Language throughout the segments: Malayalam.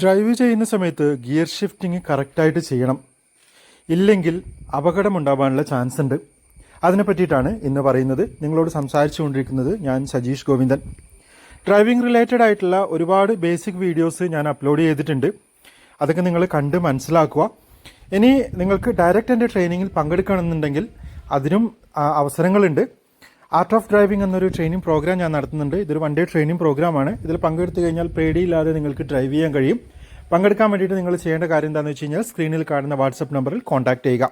ഡ്രൈവ് ചെയ്യുന്ന സമയത്ത് ഗിയർ ഷിഫ്റ്റിംഗ് കറക്റ്റായിട്ട് ചെയ്യണം. ഇല്ലെങ്കിൽ അപകടമുണ്ടാവാനുള്ള ചാൻസ് ഉണ്ട് അതിനെ പറ്റിയിട്ടാണ് ഇന്ന് പറയുന്നത്. നിങ്ങളോട് സംസാരിച്ചു കൊണ്ടിരിക്കുന്നത് ഞാൻ സജീഷ് ഗോവിന്ദൻ. ഡ്രൈവിംഗ് റിലേറ്റഡ് ആയിട്ടുള്ള ഒരുപാട് ബേസിക് വീഡിയോസ് ഞാൻ അപ്ലോഡ് ചെയ്തിട്ടുണ്ട്. അതൊക്കെ നിങ്ങൾ കണ്ട് മനസ്സിലാക്കുക. ഇനി നിങ്ങൾക്ക് ഡയറക്റ്റ് എന്റെ ട്രെയിനിങ്ങിൽ പങ്കെടുക്കണമെന്നുണ്ടെങ്കിൽ അതിനും അവസരങ്ങളുണ്ട്. ആർട്ട് ഓഫ് ഡ്രൈവിംഗ് എന്നൊരു ട്രെയിനിങ് പ്രോഗ്രാം ഞാൻ നടത്തുന്നുണ്ട്. ഇതൊരു വൺ ഡേ ട്രെയിനിങ് പ്രോഗ്രാമാണ് ഇതിൽ പങ്കെടുത്തു കഴിഞ്ഞാൽ പേടിയില്ലാതെ നിങ്ങൾക്ക് ഡ്രൈവ് ചെയ്യാൻ കഴിയും. പങ്കെടുക്കാൻ വേണ്ടിയിട്ട് നിങ്ങൾ ചെയ്യേണ്ട കാര്യം എന്താണെന്ന് വെച്ച് കഴിഞ്ഞാൽ സ്ക്രീനിൽ കാണുന്ന വാട്സപ്പ് നമ്പറിൽ കോൺടാക്ട് ചെയ്യുക.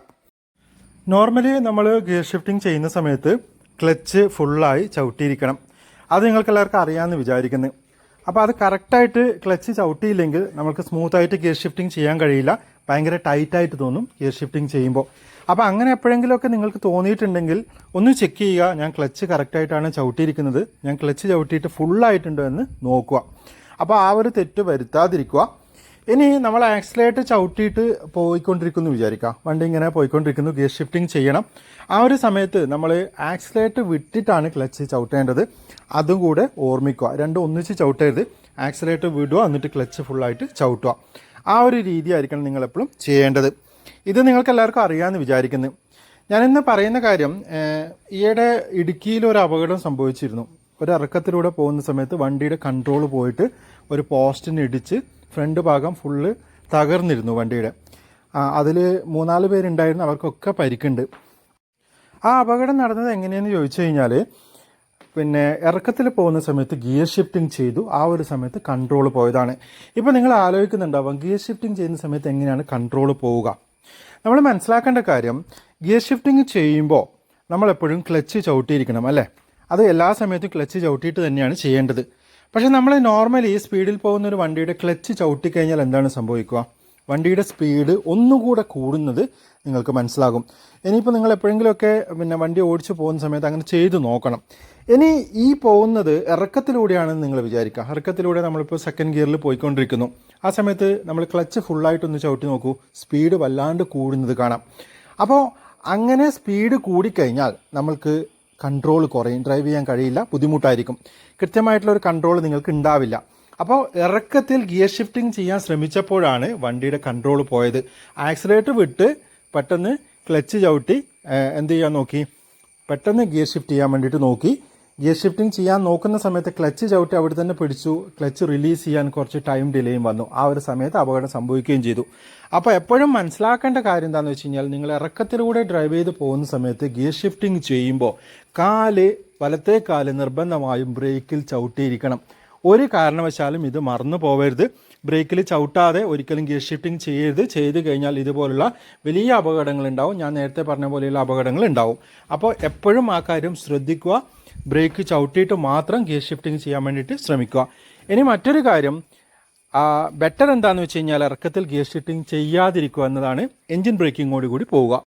നോർമലി നമ്മൾ ഗിയർ ഷിഫ്റ്റിംഗ് ചെയ്യുന്ന സമയത്ത് ക്ലച്ച് ഫുള്ളായി ചവിട്ടിയിരിക്കണം. അത് നിങ്ങൾക്ക് എല്ലാവർക്കും അറിയാമെന്ന് വിചാരിക്കുന്നു. അപ്പോൾ അത് കറക്റ്റായിട്ട് ക്ലച്ച് ചവിട്ടിയില്ലെങ്കിൽ നമുക്ക് സ്മൂത്തായിട്ട് ഗിയർ ഷിഫ്റ്റിംഗ് ചെയ്യാൻ കഴിയില്ല. ഭയങ്കര ടൈറ്റായിട്ട് തോന്നും ഗിയർ ഷിഫ്റ്റിംഗ് ചെയ്യുമ്പോൾ അപ്പോൾ അങ്ങനെ എപ്പോഴെങ്കിലുമൊക്കെ നിങ്ങൾക്ക് തോന്നിയിട്ടുണ്ടെങ്കിൽ ഒന്ന് ചെക്ക് ചെയ്യുക. ഞാൻ ക്ലച്ച് കറക്റ്റായിട്ടാണ് ചവിട്ടിയിരിക്കുന്നത്. ഞാൻ ക്ലച്ച് ചവിട്ടിയിട്ട് ഫുള്ളായിട്ടുണ്ടോ എന്ന് നോക്കുക. അപ്പോൾ ആ ഒരു തെറ്റ് വരുത്താതിരിക്കുക. ഇനി നമ്മൾ ആക്സിലേറ്റ് ചവിട്ടിയിട്ട് പോയിക്കൊണ്ടിരിക്കുന്നു വിചാരിക്കുക. വണ്ടി ഇങ്ങനെ പോയിക്കൊണ്ടിരിക്കുന്നു ഗിയർ ഷിഫ്റ്റിംഗ് ചെയ്യണം. ആ ഒരു സമയത്ത് നമ്മൾ ആക്സിലേറ്റ് വിട്ടിട്ടാണ് ക്ലച്ച് ചവിട്ടേണ്ടത്. അതും കൂടെ ഓർമ്മിക്കുക. രണ്ടും ഒന്നിച്ച് ചവിട്ടരുത്. ആക്സിലേറ്റ് വിടുക എന്നിട്ട് ക്ലച്ച് ഫുള്ളായിട്ട് ചവിട്ടുക. ആ ഒരു രീതിയായിരിക്കണം നിങ്ങൾ എപ്പോഴും ചെയ്യേണ്ടത്. ഇത് നിങ്ങൾക്ക് എല്ലാവർക്കും അറിയാമെന്ന് വിചാരിക്കുന്നു. ഞാനിന്ന് പറയുന്ന കാര്യം ഈയിടെ ഇടുക്കിയിൽ ഒരു അപകടം സംഭവിച്ചിരുന്നു. ഒരു ഇറക്കത്തിലൂടെ പോകുന്ന സമയത്ത് വണ്ടിയുടെ കൺട്രോൾ പോയിട്ട് ഒരു പോസ്റ്റിന് ഇടിച്ച് ഫ്രണ്ട് ഭാഗം ഫുള്ള് തകർന്നിരുന്നു വണ്ടിയുടെ. അതിൽ മൂന്നാൽ പേരുണ്ടായിരുന്നു അവർക്കൊക്കെ പരിക്കുണ്ട്. ആ അപകടം നടന്നത് എങ്ങനെയെന്ന് ചോദിച്ചു കഴിഞ്ഞാൽ പിന്നെ ഇറക്കത്തിൽ പോകുന്ന സമയത്ത് ഗിയർ ഷിഫ്റ്റിംഗ് ചെയ്തു. ആ ഒരു സമയത്ത് കൺട്രോൾ പോയതാണ്. ഇപ്പോൾ നിങ്ങൾ ആലോചിക്കുന്നുണ്ടാവാം ഗിയർ ഷിഫ്റ്റിംഗ് ചെയ്യുന്ന സമയത്ത് എങ്ങനെയാണ് കൺട്രോൾ പോവുക? നമ്മൾ മനസ്സിലാക്കേണ്ട കാര്യം ഗിയർ ഷിഫ്റ്റിംഗ് ചെയ്യുമ്പോൾ നമ്മളെപ്പോഴും ക്ലച്ച് ചവിട്ടിയിരിക്കണം അല്ലേ? അത് എല്ലാ സമയത്തും ക്ലച്ച് ചവിട്ടിയിട്ട് തന്നെയാണ് ചെയ്യേണ്ടത്. പക്ഷേ നമ്മൾ നോർമലി സ്പീഡിൽ പോകുന്ന ഒരു വണ്ടിയുടെ ക്ലച്ച് ചവിട്ടിക്കഴിഞ്ഞാൽ എന്താണ് സംഭവിക്കുക? വണ്ടിയുടെ സ്പീഡ് ഒന്നുകൂടെ കൂടുന്നത് നിങ്ങൾക്ക് മനസ്സിലാകും. ഇനിയിപ്പോൾ നിങ്ങൾ എപ്പോഴെങ്കിലുമൊക്കെ പിന്നെ വണ്ടി ഓടിച്ചു പോകുന്ന സമയത്ത് അങ്ങനെ ചെയ്തു നോക്കണം. ഇനി ഈ പോകുന്നത് ഇറക്കത്തിലൂടെയാണെന്ന് നിങ്ങൾ വിചാരിക്കുക. ഇറക്കത്തിലൂടെ നമ്മളിപ്പോൾ സെക്കൻഡ് ഗിയറിൽ പോയിക്കൊണ്ടിരിക്കുന്നു. ആ സമയത്ത് നമ്മൾ ക്ലച്ച് ഫുള്ളായിട്ടൊന്ന് ചവിട്ടി നോക്കൂ. സ്പീഡ് വല്ലാണ്ട് കൂടുന്നത് കാണാം. അപ്പോൾ അങ്ങനെ സ്പീഡ് കൂടിക്കഴിഞ്ഞാൽ നമ്മൾക്ക് കൺട്രോൾ കുറയും. ഡ്രൈവ് ചെയ്യാൻ കഴിയില്ല. ബുദ്ധിമുട്ടായിരിക്കും. കൃത്യമായിട്ടുള്ള ഒരു കൺട്രോൾ നിങ്ങൾക്ക് ഉണ്ടാവില്ല. അപ്പോൾ ഇറക്കത്തിൽ ഗിയർ ഷിഫ്റ്റിംഗ് ചെയ്യാൻ ശ്രമിച്ചപ്പോഴാണ് വണ്ടിയുടെ കൺട്രോൾ പോയത്. ആക്സിലേറ്റർ വിട്ട് പെട്ടെന്ന് ക്ലച്ച് ചവിട്ടി എന്ത് ചെയ്യാൻ നോക്കി? പെട്ടെന്ന് ഗിയർ ഷിഫ്റ്റ് ചെയ്യാൻ വേണ്ടിയിട്ട് നോക്കി. ഗിയർ ഷിഫ്റ്റിംഗ് ചെയ്യാൻ നോക്കുന്ന സമയത്ത് ക്ലച്ച് ചവിട്ടി അവിടെ തന്നെ പിടിച്ചു. ക്ലച്ച് റിലീസ് ചെയ്യാൻ കുറച്ച് ടൈം ഡിലേയും വന്നു. ആ ഒരു സമയത്ത് അപകടം സംഭവിക്കുകയും ചെയ്തു. അപ്പോൾ എപ്പോഴും മനസ്സിലാക്കേണ്ട കാര്യം എന്താണെന്ന് വെച്ച് കഴിഞ്ഞാൽ നിങ്ങൾ ഇറക്കത്തിലൂടെ ഡ്രൈവ് ചെയ്ത് പോകുന്ന സമയത്ത് ഗിയർ ഷിഫ്റ്റിംഗ് ചെയ്യുമ്പോൾ കാൽ വലത്തെ കാൽ നിർബന്ധമായും ബ്രേക്കിൽ ചവിട്ടിയിരിക്കണം. ഒരു കാരണവശാലും ഇത് മറന്നു പോവരുത്. ബ്രേക്കിൽ ചവിട്ടാതെ ഒരിക്കലും ഗിയർ ഷിഫ്റ്റിംഗ് ചെയ്യരുത്. ചെയ്ത് കഴിഞ്ഞാൽ ഇതുപോലുള്ള വലിയ അപകടങ്ങൾ ഉണ്ടാവും. ഞാൻ നേരത്തെ പറഞ്ഞ പോലെയുള്ള അപകടങ്ങൾ ഉണ്ടാവും. അപ്പോൾ എപ്പോഴും ആ കാര്യം ശ്രദ്ധിക്കുക. ബ്രേക്ക് ചവിട്ടിയിട്ട് മാത്രം ഗിയർ ഷിഫ്റ്റിംഗ് ചെയ്യാൻ വേണ്ടിയിട്ട് ശ്രമിക്കുക. ഇനി മറ്റൊരു കാര്യം. ബെറ്റർ എന്താണെന്ന് വെച്ച് കഴിഞ്ഞാൽ ഇറക്കത്തിൽ ഗിയർ ഷിഫ്റ്റിംഗ് ചെയ്യാതിരിക്കുക എന്നതാണ് എൻജിൻ ബ്രേക്കിങ്ങോട് കൂടി പോവുക.